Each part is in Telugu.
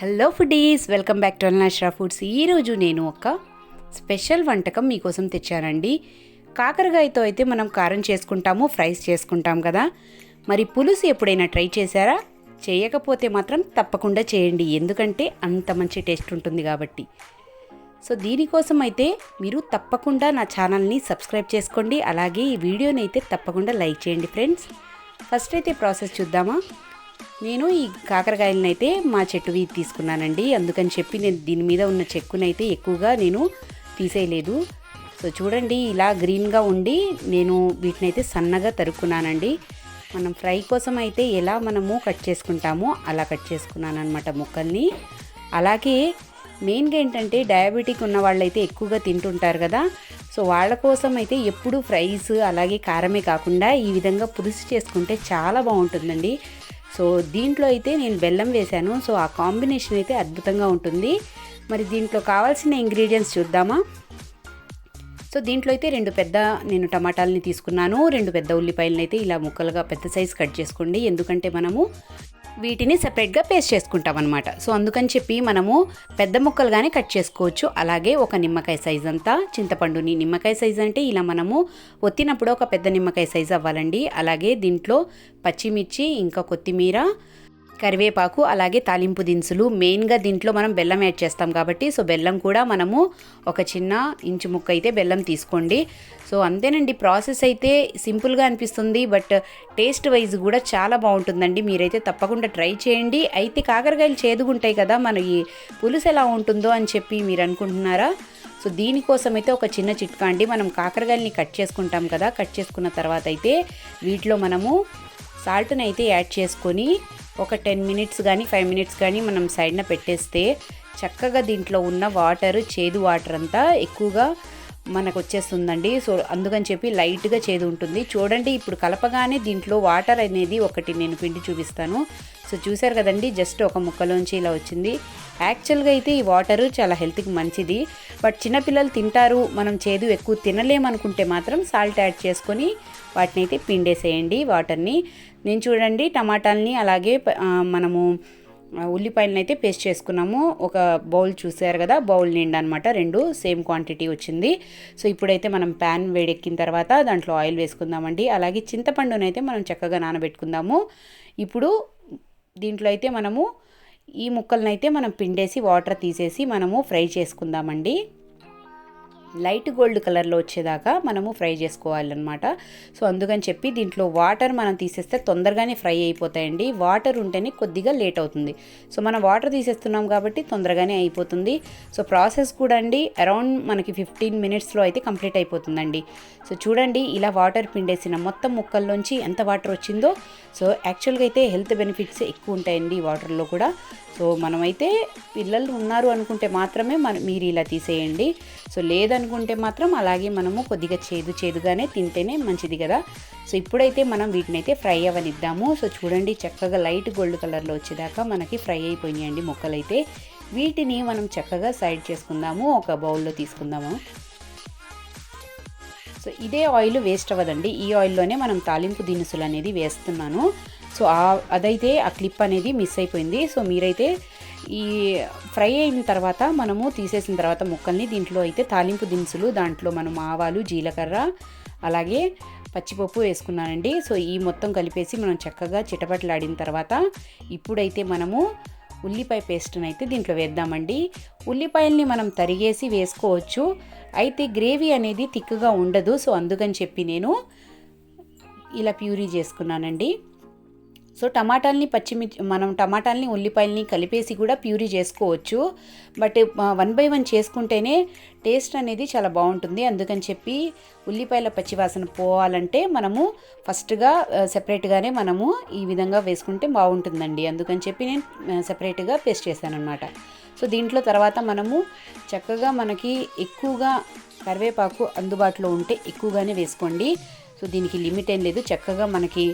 Hello foodies welcome back to Alnashra foods. ఈరోజు నేను ఒక స్పెషల్ వంటకం మీకోసం తెచ్చానండి. కాకరకాయతో అయితే మనం కారం చేసుకుంటాము ఫ్రైస్ చేసుకుంటాం కదా. మరి పులుసు ఎప్పుడైనా ట్రై చేశారా? చేయకపోతే మాత్రం తప్పకుండా చేయండి ఎందుకంటే అంత మంచి టేస్ట్ ఉంటుంది కాబట్టి. సో దీనికోసం అయితే మీరు తప్పకుండా నా ఛానల్ని సబ్స్క్రైబ్ చేసుకోండి. అలాగే ఈ వీడియోని అయితే తప్పకుండా లైక్ చేయండి ఫ్రెండ్స్. ఫస్ట్ అయితే ప్రాసెస్ చూద్దామా? నేను ఈ కాకరకాయలను అయితే మా చెట్టువి తీసుకున్నానండి. అందుకని చెప్పి నేను దీని మీద ఉన్న చెక్కునైతే ఎక్కువగా నేను తీసేయలేదు. సో చూడండి ఇలా గ్రీన్గా ఉండి నేను వీటినైతే సన్నగా తరుక్కున్నానండి. మనం ఫ్రై కోసం అయితే ఎలా మనము కట్ చేసుకుంటామో అలా కట్ చేసుకున్నాను అనమాట ముక్కల్ని. అలాగే మెయిన్గా ఏంటంటే డయాబెటిక్ ఉన్న వాళ్ళైతే ఎక్కువగా తింటుంటారు కదా. సో వాళ్ళ కోసం అయితే ఎప్పుడు ఫ్రైస్ అలాగే కారమే కాకుండా ఈ విధంగా పులుసు చేసుకుంటే చాలా బాగుంటుందండి. సో దీంట్లో అయితే నేను బెల్లం వేశాను. సో ఆ కాంబినేషన్ అయితే అద్భుతంగా ఉంటుంది. మరి దీంట్లో కావాల్సిన ఇంగ్రీడియంట్స్ చూద్దామా? సో దీంట్లో అయితే రెండు పెద్ద నేను టమాటాలని తీసుకున్నాను. రెండు పెద్ద ఉల్లిపాయలని అయితే ఇలా ముక్కలుగా పెద్ద సైజ్ కట్ చేసుకోండి. ఎందుకంటే మనము వీటిని సపరేట్గా పేస్ట్ చేసుకుంటాం అనమాట సో అందుకని చెప్పి మనము పెద్ద ముక్కలుగానే కట్ చేసుకోవచ్చు. అలాగే ఒక నిమ్మకాయ సైజ్ అంతా చింతపండుని. నిమ్మకాయ సైజ్ అంటే ఇలా మనము ఒత్తినప్పుడు ఒక పెద్ద నిమ్మకాయ సైజ్ అవ్వాలండి. అలాగే దీంట్లో పచ్చిమిర్చి ఇంకా కొత్తిమీర కరివేపాకు అలాగే తాలింపు దినుసులు. మెయిన్గా దీంట్లో మనం బెల్లం యాడ్ చేస్తాం కాబట్టి సో బెల్లం కూడా మనము ఒక చిన్న ఇంచు ముక్క అయితే బెల్లం తీసుకోండి. సో అంతేనండి ప్రాసెస్ అయితే సింపుల్గా అనిపిస్తుంది బట్ టేస్ట్ వైజ్ కూడా చాలా బాగుంటుందండి. మీరైతే తప్పకుండా ట్రై చేయండి. అయితే కాకరకాయలు చేదుగుంటాయి కదా మన ఈ పులుసు ఎలా ఉంటుందో అని చెప్పి మీరు అనుకుంటున్నారా? సో దీనికోసం అయితే ఒక చిన్న చిట్కా అండి. మనం కాకరకాయలని కట్ చేసుకుంటాం కదా కట్ చేసుకున్న తర్వాత అయితే వీటిలో మనము సాల్ట్ని అయితే యాడ్ చేసుకొని ఒక టెన్ మినిట్స్ కానీ ఫైవ్ మినిట్స్ కానీ మనం సైడ్న పెట్టేస్తే చక్కగా దీంట్లో ఉన్న వాటర్ చేదు వాటర్ అంతా ఎక్కువగా మనకు వచ్చేస్తుందండి సో అందుకని చెప్పి లైట్గా చేదు ఉంటుంది చూడండి ఇప్పుడు కలపగానే దీంట్లో వాటర్ అనేది ఒకటి నేను పిండి చూపిస్తాను. సో చూసారు కదండి జస్ట్ ఒక ముక్కలోంచి ఇలా వచ్చింది. యాక్చువల్గా అయితే ఈ వాటర్ చాలా హెల్త్కి మంచిది. బట్ చిన్నపిల్లలు తింటారు మనం చేదు ఎక్కువ తినలేమనుకుంటే మాత్రం సాల్ట్ యాడ్ చేసుకొని వాటిని అయితే పిండేసేయండి వాటర్ని. నేను చూడండి టమాటాలని అలాగే మనము ఉల్లిపాయలను అయితే పేస్ట్ చేసుకున్నాము. ఒక బౌల్ చూసారు కదా బౌల్ నిండా అనమాట రెండు సేమ్ క్వాంటిటీ వచ్చింది. సో ఇప్పుడైతే మనం ప్యాన్ వేడెక్కిన తర్వాత దాంట్లో ఆయిల్ వేసుకుందామండి. అలాగే చింతపండునైతే మనం చక్కగా నానబెట్టుకుందాము. ఇప్పుడు దీంట్లో అయితే మనము ఈ ముక్కలనైతే మనం పిండేసి వాటర్ తీసేసి మనము ఫ్రై చేసుకుందామండి. లైట్ గోల్డ్ కలర్లో వచ్చేదాకా మనము ఫ్రై చేసుకోవాలన్నమాట. సో అందుకని చెప్పి దీంట్లో వాటర్ మనం తీసేస్తే తొందరగానే ఫ్రై అయిపోతాయండి. వాటర్ ఉంటేనే కొద్దిగా లేట్ అవుతుంది. సో మనం వాటర్ తీసేస్తున్నాం కాబట్టి తొందరగానే అయిపోతుంది. సో ప్రాసెస్ కూడా అండి అరౌండ్ మనకి ఫిఫ్టీన్ మినిట్స్లో అయితే కంప్లీట్ అయిపోతుందండి. సో చూడండి ఇలా వాటర్ పిండేసిన మొత్తం ముక్కల్లోంచి ఎంత వాటర్ వచ్చిందో. సో యాక్చువల్గా అయితే హెల్త్ బెనిఫిట్స్ ఎక్కువ ఉంటాయండి వాటర్లో కూడా. సో మనమైతే పిల్లలు ఉన్నారు అనుకుంటే మాత్రమే మన మీరు ఇలా తీసేయండి. సో లేదా అనుకుంటే మాత్రం అలాగే మనము కొద్దిగా చేదు చేదుగానే తింటేనే మంచిది కదా. సో ఇప్పుడైతే మనం వీటిని అయితే ఫ్రై అవ్వనిద్దాము. సో చూడండి చక్కగా లైట్ గోల్డ్ కలర్లో వచ్చేదాకా మనకి ఫ్రై అయిపోయినాయండి ముక్కలైతే. వీటిని మనం చక్కగా సైడ్ చేసుకుందాము. ఒక బౌల్లో తీసుకుందాము. సో ఇదే ఆయిల్ వేస్ట్ అవ్వదండి. ఈ ఆయిల్లోనే మనం తాలింపు దినుసులు అనేది వేస్తున్నాను. సో అదైతే ఆ క్లిప్ అనేది మిస్ అయిపోయింది. సో మీరైతే ఈ ఫ్రై అయిన తర్వాత మనము తీసేసిన తర్వాత ముక్కల్ని దీంట్లో అయితే తాలింపు దినుసులు దాంట్లో మనం ఆవాలు జీలకర్ర అలాగే పచ్చిపప్పు వేసుకున్నానండి. సో ఈ మొత్తం కలిపేసి మనం చక్కగా చిటపట్లాడిన తర్వాత ఇప్పుడైతే మనము ఉల్లిపాయ పేస్ట్ని అయితే దీంట్లో వేద్దామండి. ఉల్లిపాయల్ని మనం తరిగేసి వేసుకోవచ్చు. అయితే గ్రేవీ అనేది థిక్గా ఉండదు. సో అందుకని చెప్పి నేను ఇలా ప్యూరీ చేసుకున్నానండి. సో టమాటాలని పచ్చిమిర్చి మనం టమాటాలని ఉల్లిపాయలని కలిపేసి కూడా ప్యూరీ చేసుకోవచ్చు. బట్ వన్ బై వన్ చేసుకుంటేనే టేస్ట్ అనేది చాలా బాగుంటుంది. అందుకని చెప్పి ఉల్లిపాయల పచ్చివాసన పోవాలంటే మనము ఫస్ట్గా సెపరేట్గానే మనము ఈ విధంగా వేసుకుంటే బాగుంటుందండి. అందుకని చెప్పి నేను సెపరేట్గా పేస్ట్ చేశానమాట సో దీంట్లో తర్వాత మనము చక్కగా మనకి ఎక్కువగా కరివేపాకు అందుబాటులో ఉంటే ఎక్కువగానే వేసుకోండి. సో దీనికి లిమిట్ ఏం లేదు. చక్కగా మనకి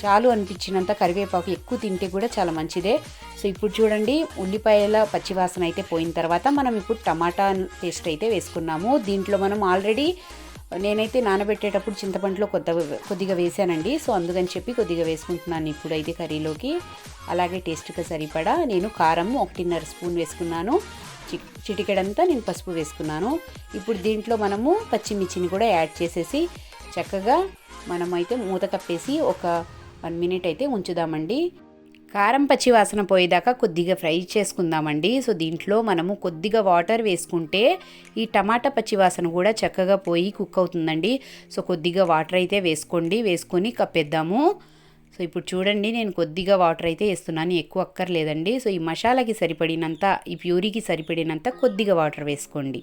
చాలు అనిపించినంత కరివేపాకు ఎక్కువ తింటే కూడా చాలా మంచిదే. సో ఇప్పుడు చూడండి ఉల్లిపాయల పచ్చివాసన అయితే పోయిన తర్వాత మనం ఇప్పుడు టమాటా పేస్ట్ అయితే వేసుకున్నాము. దీంట్లో మనం ఆల్రెడీ నేనైతే నానబెట్టేటప్పుడు చింతపండులో కొద్ది కొద్దిగా వేసానండి. సో అందుకని చెప్పి కొద్దిగా వేసుకుంటున్నాను ఇప్పుడైతే కర్రీలోకి. అలాగే టేస్ట్గా సరిపడా నేను కారం ఒకటిన్నర స్పూన్ వేసుకున్నాను. చి చిటికెడంతా నేను పసుపు వేసుకున్నాను. ఇప్పుడు దీంట్లో మనము పచ్చిమిర్చిని కూడా యాడ్ చేసేసి చక్కగా మనమైతే మూత కప్పేసి ఒక వన్ మినిట్ అయితే ఉంచుదామండి. కారం పచ్చి వాసన పోయేదాకా కొద్దిగా ఫ్రై చేసుకుందామండి. సో దీంట్లో మనము కొద్దిగా వాటర్ వేసుకుంటే ఈ టమాటా పచ్చి వాసన కూడా చక్కగా పోయి కుక్ అవుతుందండి. సో కొద్దిగా వాటర్ అయితే వేసుకోండి. వేసుకొని కప్పేద్దాము. సో ఇప్పుడు చూడండి నేను కొద్దిగా వాటర్ అయితే వేస్తున్నాను. ఎక్కువ అక్కర్లేదండి. సో ఈ మసాలాకి సరిపడినంత ఈ ప్యూరీకి సరిపడినంత కొద్దిగా వాటర్ వేసుకోండి.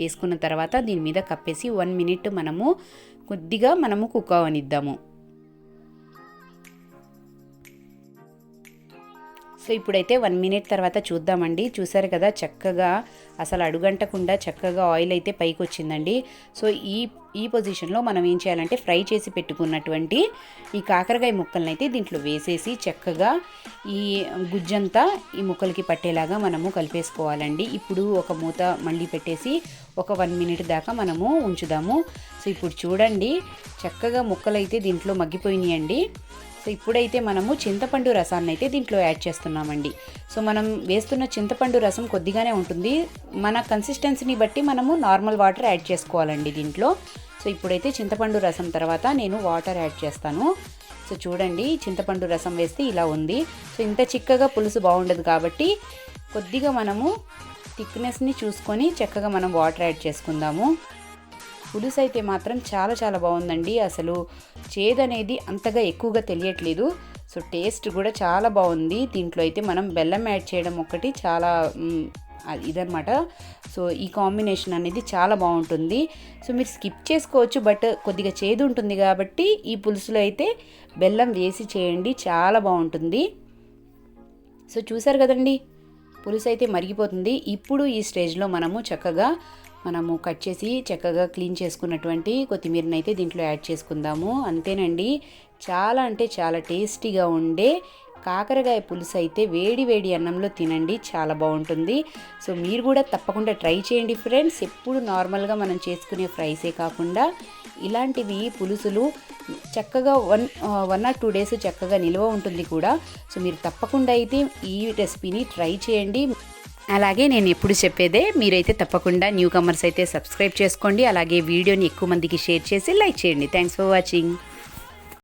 వేసుకున్న తర్వాత దీని మీద కప్పేసి వన్ మినిట్ మనము కొద్దిగా మనము కుక్ అవనిద్దాము. సో ఇప్పుడైతే వన్ మినిట్ తర్వాత చూద్దామండి. చూసారు కదా చక్కగా అసలు అడుగంటకుండా చక్కగా ఆయిల్ అయితే పైకి వచ్చిందండి సో ఈ ఈ పొజిషన్లో మనం ఏం చేయాలంటే ఫ్రై చేసి పెట్టుకున్నటువంటి ఈ కాకరకాయ ముక్కలను అయితే దీంట్లో వేసేసి చక్కగా ఈ గుజ్జంతా ఈ ముక్కలకి పట్టేలాగా మనము కలిపేసుకోవాలండి. ఇప్పుడు ఒక మూత మళ్ళీ పెట్టేసి ఒక వన్ మినిట్ దాకా మనము ఉంచుదాము. సో ఇప్పుడు చూడండి చక్కగా ముక్కలైతే దీంట్లో మగ్గిపోయినాయండి. సో ఇప్పుడైతే మనము చింతపండు రసాన్ని అయితే దీంట్లో యాడ్ చేస్తున్నామండి. సో మనం వేస్తున్న చింతపండు రసం కొద్దిగానే ఉంటుంది. మన కన్సిస్టెన్సీని బట్టి మనము నార్మల్ వాటర్ యాడ్ చేసుకోవాలండి దీంట్లో. సో ఇప్పుడైతే చింతపండు రసం తర్వాత నేను వాటర్ యాడ్ చేస్తాను. సో చూడండి చింతపండు రసం వేస్తే ఇలా ఉంది. సో ఇంత చిక్కగా పులుసు బాగుండదు కాబట్టి కొద్దిగా మనము థిక్నెస్ని చూసుకొని చక్కగా మనం వాటర్ యాడ్ చేసుకుందాము. పులుసు అయితే మాత్రం చాలా చాలా బాగుందండి. అసలు చేదు అనేది అంతగా ఎక్కువగా తెలియట్లేదు. సో టేస్ట్ కూడా చాలా బాగుంది. దీంట్లో అయితే మనం బెల్లం యాడ్ చేయడం ఒకటి చాలా ఇదనమాట సో ఈ కాంబినేషన్ అనేది చాలా బాగుంటుంది. సో మీరు స్కిప్ చేసుకోవచ్చు బట్ కొద్దిగా చేదు ఉంటుంది కాబట్టి ఈ పులుసులో అయితే బెల్లం వేసి చేయండి. చాలా బాగుంటుంది. సో చూసారు కదండి? పులుసు అయితే మరిగిపోతుంది. ఇప్పుడు ఈ స్టేజ్లో మనము చక్కగా మనము కట్ చేసి చక్కగా క్లీన్ చేసుకున్నటువంటి కొత్తిమీరని అయితే దీంట్లో యాడ్ చేసుకుందాము. అంతేనండి. చాలా అంటే చాలా టేస్టీగా ఉండే కాకరకాయ పులుసు అయితే వేడి వేడి అన్నంలో తినండి. చాలా బాగుంటుంది. సో మీరు కూడా తప్పకుండా ట్రై చేయండి ఫ్రెండ్స్. ఎప్పుడు నార్మల్గా మనం చేసుకునే ఫ్రైసే కాకుండా ఇలాంటివి పులుసులు చక్కగా one one or two days చక్కగా నిల్వ ఉంటుంది కూడా. సో మీరు తప్పకుండా అయితే ఈ రెసిపీని ట్రై చేయండి. అలాగే నేను ఎప్పుడు చెప్పేదే మీరైతే తప్పకుండా న్యూ కమర్స్ అయితే సబ్స్క్రైబ్ చేసుకోండి అలాగే వీడియోని ఎక్కువ మందికి షేర్ చేసి లైక్ చేయండి. Thanks for watching